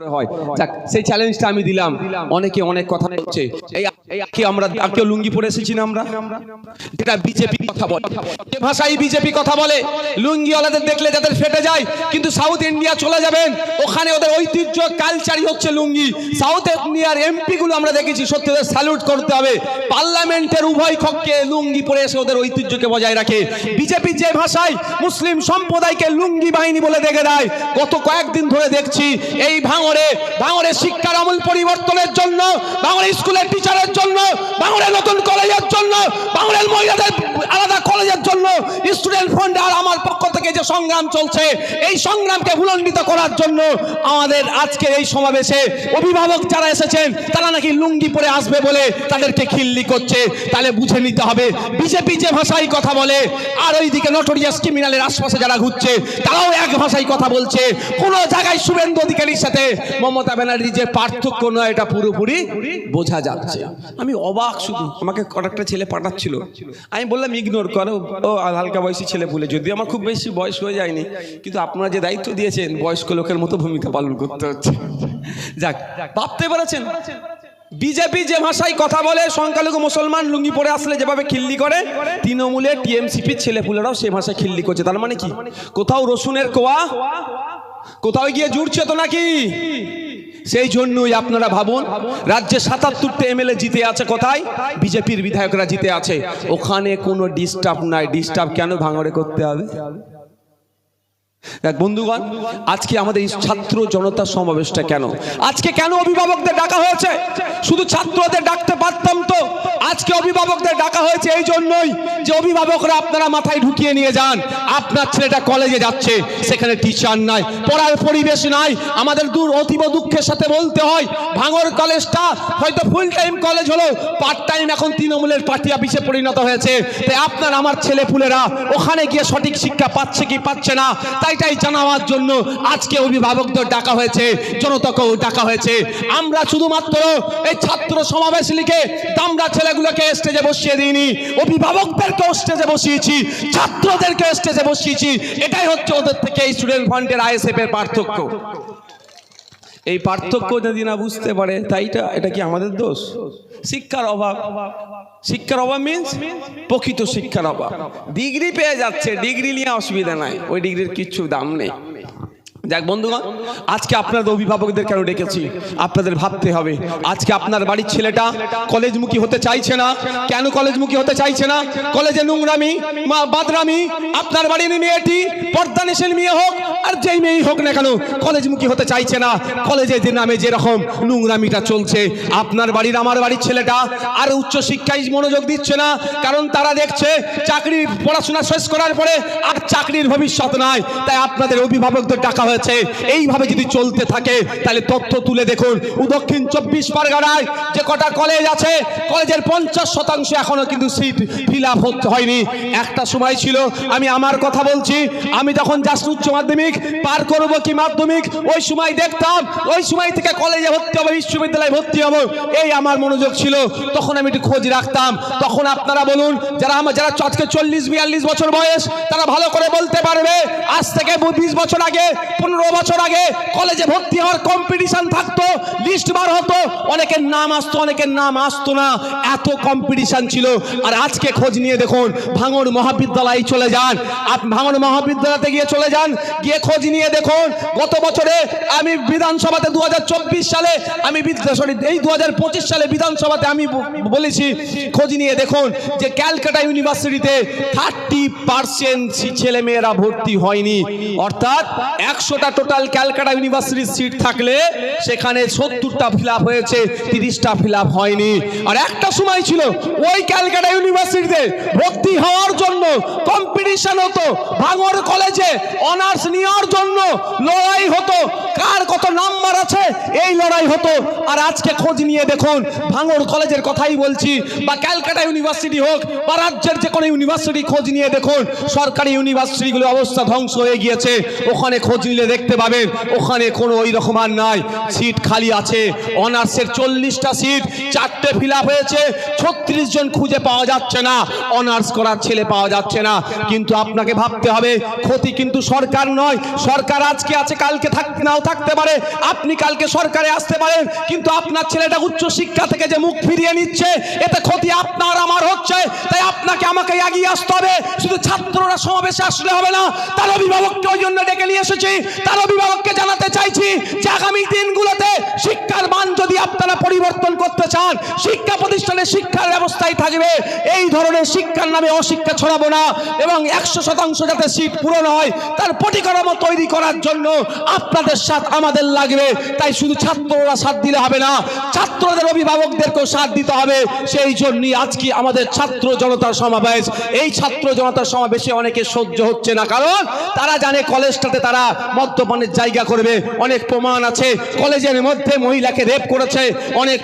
হয়। যাক সেই চ্যালেঞ্জটা আমি দিলাম। অনেকে অনেক কথা বলছে। এই এই আমরা কেউ লুঙ্গি পরে এসেছি না আমরা? যেটা বিজেপি কথা বলে। যে ভাষায় বিজেপি কথা বলে লুঙ্গিওয়ালাদের দেখলে যাদের ফেটে যায় কিন্তু সাউথ ইন্ডিয়া চলে যাবেন ওখানে ওদের ঐতিহ্য কালচারই হচ্ছে লুঙ্গি। সাউথ ইন্ডিয়ার এমপি গুলো আমরা দেখেছি সত্যি ওদের স্যালুট করতে হবে। পার্লামেন্টের উভয় কক্ষে লুঙ্গি পরে এসে ওদের ঐতিহ্যকে বজায় রাখে। বিজেপি যে ভাষায় মুসলিম সম্প্রদায়কে লুঙ্গি বাহিনী বলে দেখে দেয় গত কয়েকদিন ধরে দেখছি এই ভাঙরে ভাঙরে শিক্ষার আমূল পরিবর্তনের জন্য ভাঙরে স্কুলের টিচারের জন্য ভাঙরে নতুন কলেজের জন্য ভাঙরের মহিলাদের আলাদা কলেজের জন্য স্টুডেন্ট ফ্রন্ট আর আমার পক্ষ থেকে যে সংগ্রাম চলছে, এই সংগ্রামকে ভুলণ্ডিত করার জন্য আমাদের আজকের এই সমাবেশে অভিভাবক যারা এসেছেন, তারা নাকি লুঙ্গি পরে আসবে বলে তাদেরকে খিল্লি করছে। তাহলে বুঝে নিতে হবে, বিজেপি যে ভাষায় কথা বলে, আর ওইদিকে নটোরিয়াস ক্রিমিনালের আশপাশে যারা ঘুরছে, তারাও এক ভাষায় কথা বলছে। কোনো জায়গায় শুভেন্দু অধিকারীর সাথে মমতা ব্যানার্জি যে পার্থক্য নয়, এটা পুরোপুরি বোঝা যাচ্ছে। আমি অবাক শুধু, আমাকে কয়েকটা ছেলে পাঠাচ্ছিল। আমি বললাম ইগনোর করো। ও হালকা বয়সী ছেলে বলে। যদি আমার খুব বেশি বয়স হয়ে যায়নি, কিন্তু আপনারা যে দায়িত্ব দিয়েছেন, বয়স্ক লোকের মতো ভূমিকা পালন করতে হচ্ছে। যাক, ভাবতে পেরেছেন? বিজেপি যে ভাষায় কথা বলে, সংখ্যালঘু মুসলমান লুঙ্গি পরে আসলে যেভাবে খিল্লি করে, তৃণমূলে টিএমসিপির ছেলেপুলেরাও সে ভাষায় খিল্লি করছে। তার মানে কি? কোথাও রসুনের কোয়া, কোথাও গিয়ে জুড়ছে তো নাকি? সেই জন্যই আপনারা ভাবুন, রাজ্যে সাতাত্তরটা এমএলএ জিতে আছে কোথায়? বিজেপির বিধায়করা জিতে আছে। ওখানে কোনো ডিস্টার্ব নাই। ডিস্টার্ব কেন ভাঙড়ে করতে হবে? দেখ বন্ধুগণ, আজকে আমাদের ছাত্র জনতা সমাবেশটা কেন? আজকে কেন অভিভাবকদের ডাকা হয়েছে? শুধু ছাত্রদের ডাকতে আজকে অভিভাবকদের ডাকা হয়েছে এই জন্যই যে অভিভাবকরা আপনারা মাথায় ঢুকিয়ে নিয়ে যান। আপনার ছেলেটা কলেজে যাচ্ছে, সেখানে টিচার নাই, পড়ার পরিবেশ নাই, আমাদের দূর অতীব দুঃখের সাথে বলতে হয়, ভাঙর কলেজটা হয়তো ফুল টাইম কলেজ হলো পার্ট টাইম এখন তৃণমূলের পার্টি অফিসে পরিণত হয়েছে। তাই আপনার আমার ছেলে পুলেরা ওখানে গিয়ে সঠিক শিক্ষা পাচ্ছে কি পাচ্ছে না তাইটাই জানাবার জন্য আজকে অভিভাবকদের ডাকা হয়েছে, জনতাকেও ডাকা হয়েছে। আমরা শুধুমাত্র এই ছাত্র সমাবেশ লিখে দামরা ছেলেগুলোকে স্টেজে বসিয়ে দিইনি, অভিভাবকদেরকেও স্টেজে বসিয়েছি ছাত্রদেরকে স্টেজে বসিয়েছি। এটাই হচ্ছে ওদের থেকে এই স্টুডেন্ট ফান্ডের আইএসএফ এর পার্থক্য। এই পার্থক্য যদি না বুঝতে পারে, তাইটা, এটা কি আমাদের দোষ? শিক্ষার অভাব। শিক্ষার অভাব মিন্স প্রকৃত শিক্ষার অভাব। ডিগ্রি পেয়ে যাচ্ছে, ডিগ্রি নিয়ে অসুবিধা নাই। ওই ডিগ্রির কিচ্ছু দাম নেই। যাক, বন্ধুগণ, আজকে আপনাদের অভিভাবকদের কেন ডেকেছি? আপনাদের ভাবতে হবে। আজকে আপনার বাড়ির ছেলেটা কলেজমুখী হতে চাইছে না। কেন কলেজমুখী হতে চাইছে না? কলেজে নোংরামি, মা বাদরামি, আপনার বাড়ির মেয়েটি পর্দা পর্দানিশীল মেয়ে হোক আর যেই মেয়েই হোক না কেন, কলেজমুখী হতে চাইছে না। কলেজে যে নামে যেরকম নোংরামিটা চলছে, আপনার বাড়ির আমার বাড়ির ছেলেটা আর উচ্চ শিক্ষায় মনোযোগ দিচ্ছে না, কারণ তারা দেখছে চাকরি পড়াশোনা শেষ করার পরে আর চাকরির ভবিষ্যৎ নাই। তাই আপনাদের অভিভাবকদের ডাকা হয়েছে, এইভাবে যদি চলতে থাকে, তাহলে তথ্য তুলে দেখুন। দক্ষিণ চব্বিশ পরগনায় যে কটা কলেজ আছে, কলেজের পঞ্চাশ শতাংশ এখনও কিন্তু সিট ফিল আপ হয়নি। একটা সময় ছিল, আমি আমার কথা বলছি, আমি যখন জাস্ট উচ্চ মাধ্যমিক পার করব কি মাধ্যমিক? ওই সময় দেখতাম, ওই সময় থেকে কলেজে ভর্তি হব, বিশ্ববিদ্যালয়ে ভর্তি হব। এই আমার মনোযোগ ছিল। তখন আমি একটু খোঁজ রাখতাম। তখন আপনারা বলুন, যারা আমার যারা আজকে চল্লিশ, বিয়াল্লিশ বছর বয়স, তারা ভালো করে বলতে পারবে, আজ থেকে বিশ বছর আগে, পনেরো বছর আগে কলেজে ভর্তি হওয়ার কম্পিটিশন থাকতো লিস্ট বার হতো। অনেকের নাম আসতো, অনেকের নাম আসতো না। এত কম্পিটিশন ছিল। আর আজকে খোঁজ নিয়ে দেখুন, ভাঙড় মহাবিদ্যালয়ে চলে যান। আপ- ভাঙড় মহাবিদ্যালয়তে গিয়ে চলে যান। গিয়ে খোঁজ নিয়ে দেখুন, গত বছরে আমি বিধানসভাতে দু হাজার চব্বিশ সালে, আমি সরি এই দু হাজার পঁচিশ সালে বিধানসভাতে আমি বলেছি, খোঁজ নিয়ে দেখুন যে ক্যালকাটা ইউনিভার্সিটিতে থার্টি পার্সেন্ট ছেলে মেয়েরা ভর্তি হয়নি। অর্থাৎ একশোটা টোটাল ক্যালকাটা ইউনিভার্সিটির সিট থাকলে সেখানে সত্তরটা ফিল হয়েছে, তিরিশটা ফিল হয়নি। আর একটা সময় ছিল, ওই ক্যালকাটা ইউনিভার্সিটিতে ভর্তি হওয়ার জন্য কম্পিটিশন হতো। ভাঙর কলেজে অনার্স নেওয়ার জন্য লড়াই হতো। কার কত নাম্বার আছে? এই লড়াই হতো। আর আজকে খোঁজ নিয়ে দেখুন ভাঙর কলেজের কথাই বলছি, বা ক্যালকাটা ইউনিভার্সিটি হোক, বা রাজ্যের যে কোনো ইউনিভার্সিটি খোঁজ নিয়ে দেখুন, সরকারি ইউনিভার্সিটিগুলোর অবস্থা ধ্বংস হয়ে গিয়েছে। ওখানে খোঁজ নিলে দেখতে পাবেন, ওখানে কোনো ওই রকম আর নাই। সিট খালি আছে। অনার্সের চল্লিশটা সিট চারটে ফিল হয়েছে। ছত্রিশ জন খুঁজে পাওয়া যাচ্ছে না। অনার্স করার ছেলে পাওয়া যাচ্ছে না। কিন্তু আপনাকে ভাবতে হবে, ক্ষতি কিন্তু সরকার নয়। সরকার আজকে আছে, কালকে থাকতে নাও থাকতে পারে। আপনি কালকে সরকারে আসতে পারেন, কিন্তু আপনার ছেলেটা উচ্চ শিক্ষা থেকে যে মুখ ফিরিয়ে নিচ্ছে, এতে ক্ষতি আপনার, আমার হচ্ছে। তাই আপনাকে আমাকে এগিয়ে আসতে হবে। শুধু ছাত্ররা সমাবেশে আসলে হবে না, তার অভিভাবককে ওই জন্য ডেকে নিয়ে এসেছি, তার অভিভাবককে জানাতে চাইছি যে আগামী দিনগুলোতে চান শিক্ষা প্রতিষ্ঠানে শিক্ষার ব্যবস্থায় থাকবে। এই ধরনের শিক্ষার নামে অশিক্ষা ছড়াবো না এবং একশো শতাংশ যাতে সিট পূরণ হয়, তার পরিকাঠামো তৈরি করার জন্য আপনাদের সাথ আমাদের লাগবে। তাই শুধু ছাত্ররা সাথ দিলে হবে না, ছাত্রদের অভিভাবকদেরকেও সাথ দিতে হবে। সেই জন্যই আজকে আমাদের ছাত্র জনতার সমাবেশ। এই ছাত্র জনতার সমাবেশে অনেকে সহ্য হচ্ছে না, কারণ তারা জানে কলেজটাতে তারা মদ্যপানের জায়গা করবে। অনেক প্রমাণ আছে। কলেজের মধ্যে মহিলাকে রেপ করেছে। অনেক